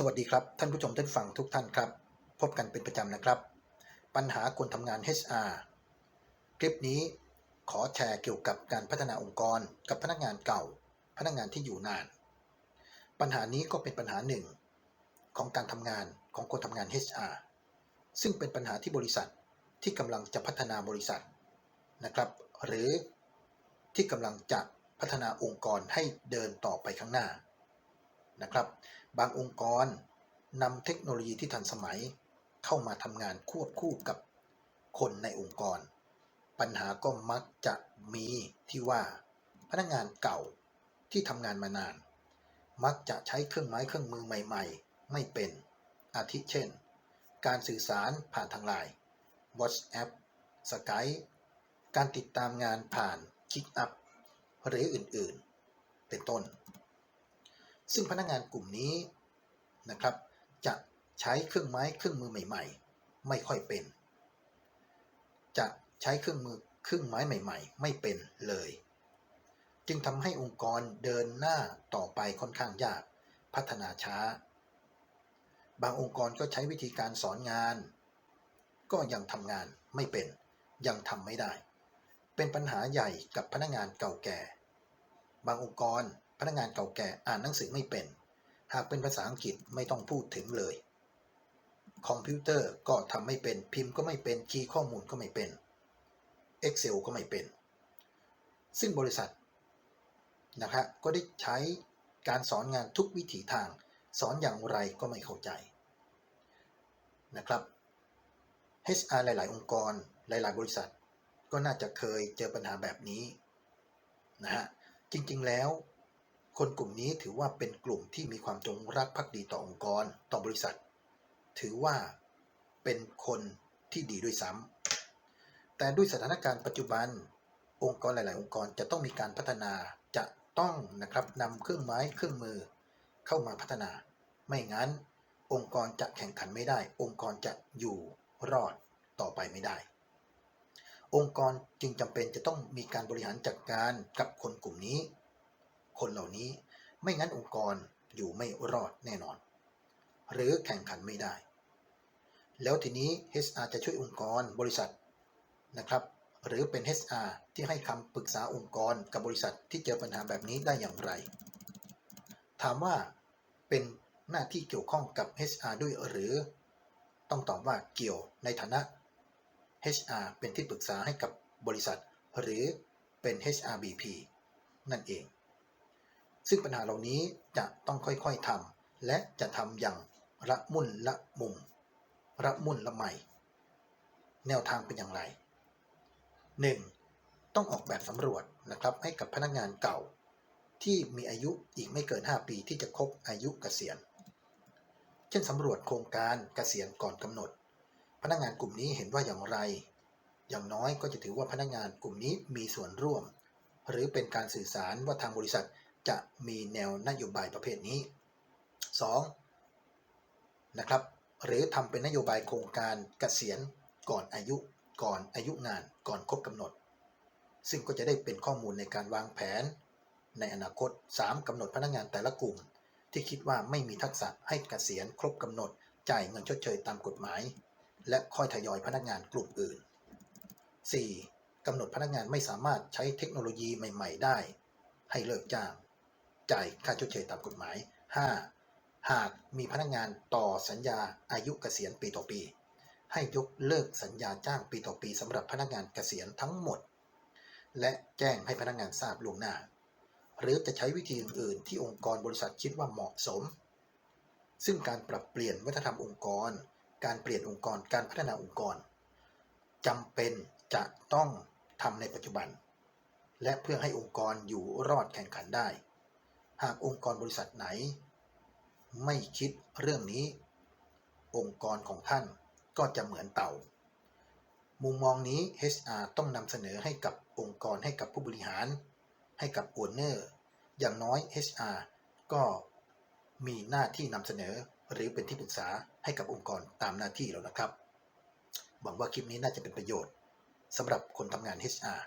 สวัสดีครับ ท่านผู้ชมท่านฟังทุกท่านครับ พบกันเป็นประจำนะครับ ปัญหาคนทำงาน HR คลิปนี้ขอแชร์เกี่ยวกับการพัฒนาองค์กรกับพนักงานเก่า พนักงานที่อยู่นาน ปัญหานี้ก็เป็นปัญหาหนึ่ง ของการทำงานของคนทำงาน HR ซึ่งเป็นปัญหาที่บริษัทที่กำลังจะพัฒนาบริษัทนะครับ หรือที่กำลังจะพัฒนาองค์กรให้เดินต่อไปข้างหน้า นะครับ บางองค์กรนำเทคโนโลยีที่ทันสมัยเข้ามาทำงานควบคู่กับคนในองค์กร ปัญหาก็มักจะมีที่ว่าพนักงานเก่าที่ทำงานมานาน มักจะใช้เครื่องไม้เครื่องมือใหม่ ๆ ไม่เป็นอาทิเช่น การสื่อสารผ่านทางไลน์ WhatsApp Skype การติดตามงานผ่าน ClickUp หรืออื่นๆ เป็นต้น ซึ่งพนักงานกลุ่มนี้นะครับ จะใช้เครื่องไม้เครื่องมือใหม่ ๆ ไม่ค่อยเป็น จะใช้เครื่องมือเครื่องไม้ใหม่ ๆ ไม่เป็นเลย จึงทำให้องค์กรเดินหน้าต่อไปค่อนข้างยากพัฒนาช้า บางองค์กรก็ใช้วิธีการสอนงาน ก็ยังทำงานไม่เป็น ยังทำไม่ได้ เป็นปัญหาใหญ่กับพนักงานเก่าแก่ บางองค์กร พนักงานเก่าแก่อ่านหนังสือไม่เป็น หากเป็นภาษาอังกฤษไม่ต้องพูดถึงเลย คอมพิวเตอร์ก็ทำไม่เป็นพิมพ์ก็ไม่เป็นคีย์ข้อมูลก็ไม่เป็น Excel ก็ไม่เป็น ซึ่งบริษัทนะครับก็ได้ใช้การสอนงานทุกวิถีทาง สอนอย่างไรก็ไม่เข้าใจนะครับ HR หลาย ๆ องค์กรหลาย ๆ บริษัท ก็น่าจะเคยเจอปัญหาแบบนี้นะฮะจริง ๆ แล้ว คนกลุ่มนี้ถือว่าเป็นกลุ่มที่มีความจงรักภักดีต่อองค์กรต่อบริษัท ถือว่าเป็นคนที่ดีด้วยซ้ำแต่ด้วยสถานการณ์ปัจจุบัน องค์กรหลาย ๆ องค์กรจะต้องมีการพัฒนาจะต้องนะครับนำเครื่องไม้เครื่องมือเข้ามาพัฒนา ไม่งั้น องค์กรจะแข่งขันไม่ได้ องค์กรจะอยู่รอดต่อไปไม่ได้ องค์กรจึงจำเป็นจะต้องมีการบริหารจัดการกับคนกลุ่มนี้ คนเหล่านี้ไม่งั้นองค์กรอยู่ไม่รอดแน่นอน หรือแข่งขันไม่ได้ แล้วทีนี้ HR จะช่วยองค์กรบริษัทนะครับ หรือเป็น HR ที่ให้คำปรึกษาองค์กรกับบริษัทที่เจอปัญหาแบบนี้ได้อย่างไร ถามว่าเป็นหน้าที่เกี่ยวข้องกับ HR ด้วยหรือ ต้องตอบว่าเกี่ยวในฐานะ HR เป็นที่ปรึกษาให้กับบริษัท หรือเป็น HRBP นั่นเอง ซึ่งปัญหาเหล่านี้จะต้องค่อยๆทำและจะทำอย่างละมุนละมุมละมุนละไมแนวทางเป็นอย่างไร 1. ต้องออกแบบสำรวจนะครับให้กับพนักงานเก่า ที่มีอายุอีกไม่เกิน 5 ปีที่จะครบอายุเกษียณ เช่นสำรวจโครงการเกษียณก่อนกำหนด พนักงานกลุ่มนี้เห็นว่าอย่างไร อย่างน้อยก็จะถือว่าพนักงานกลุ่มนี้มีส่วนร่วม หรือเป็นการสื่อสารว่าทางบริษัท จะมีแนวนโยบายประเภทนี้ 2. นะครับ หรือทำเป็นนโยบายโครงการเกษียณก่อนอายุก่อนอายุงานก่อนครบกำหนด ซึ่งก็จะได้เป็นข้อมูลในการวางแผน ในอนาคต 3. กำหนดพนักงานแต่ละกลุ่ม ที่คิดว่าไม่มีทักษะให้เกษียณครบกำหนด จ่ายเงินชดเชยตามกฎหมาย และค่อยทยอยพนักงานกลุ่มอื่น 4. กำหนดพนักงานไม่สามารถใช้เทคโนโลยีใหม่ ๆ ได้ ให้เลิกจ้าง จ่ายค่าชดเชยตามกฎหมาย 5. หากมีพนักงานต่อสัญญาอายุเกษียณปีต่อปี ให้ยกเลิกสัญญาจ้างปีต่อปีสำหรับพนักงานเกษียณทั้งหมด และแจ้งให้พนักงานทราบล่วงหน้า หรือจะใช้วิธีอื่นๆ ที่องค์กรบริษัทคิดว่าเหมาะสม ซึ่งการปรับเปลี่ยนวัฒนธรรมองค์กร การเปลี่ยนองค์กร การพัฒนาองค์กรจำเป็นจะต้องทำในปัจจุบัน และเพื่อให้องค์กรอยู่รอดแข่งขันได้ หากองค์กรบริษัทไหน ไม่คิดเรื่องนี้ องค์กรของท่านก็จะเหมือนเต่า มุมมองนี้ HR ต้องนำเสนอให้กับองค์กรให้กับผู้บริหาร ให้กับโอนเนอร์อย่างน้อย HR ก็มีหน้าที่นำเสนอหรือเป็นที่ปรึกษาให้กับองค์กรตามหน้าที่แล้วนะครับ หวังว่าคลิปนี้น่าจะเป็นประโยชน์สำหรับคนทำงาน HR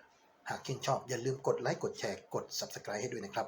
หากชื่นชอบอย่าลืมกดไลค์กดแชร์กด Subscribe ให้ด้วยนะครับ